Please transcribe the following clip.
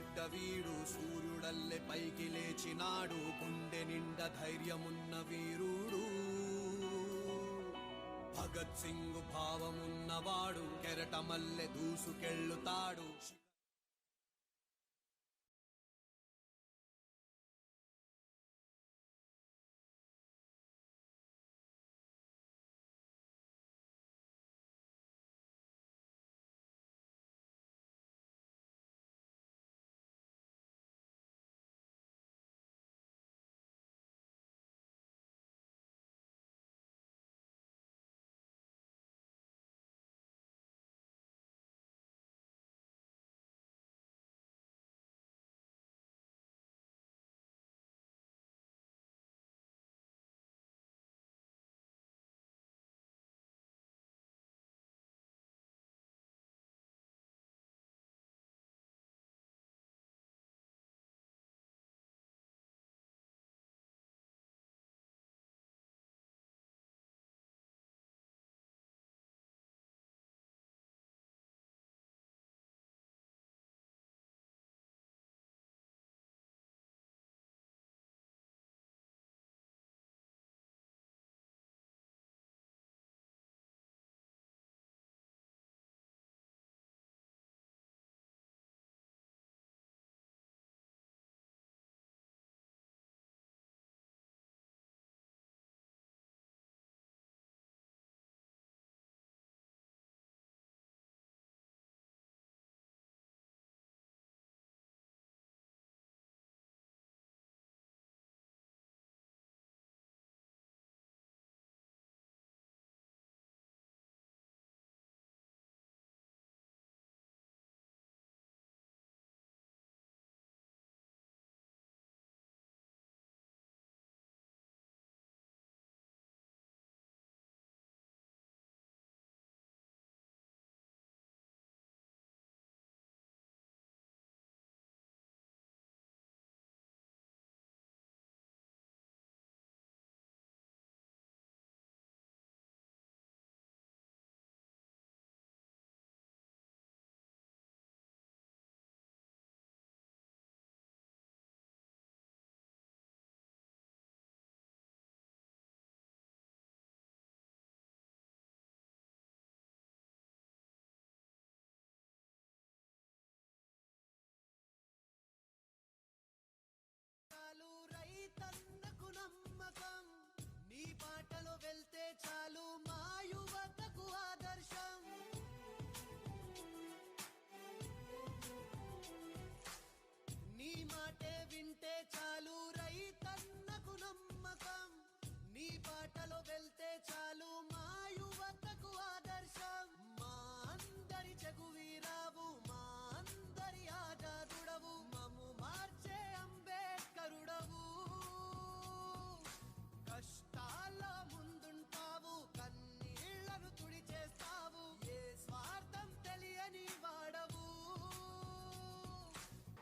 బిడ్డ వీడు సూర్యుడల్లె పైకి లేచినాడు. గుండె నిండా ధైర్యమున్న వీరుడు. భగత్ సింగ్ భావమున్నవాడు కెరటమల్లె దూసుకెళ్ళుతాడు.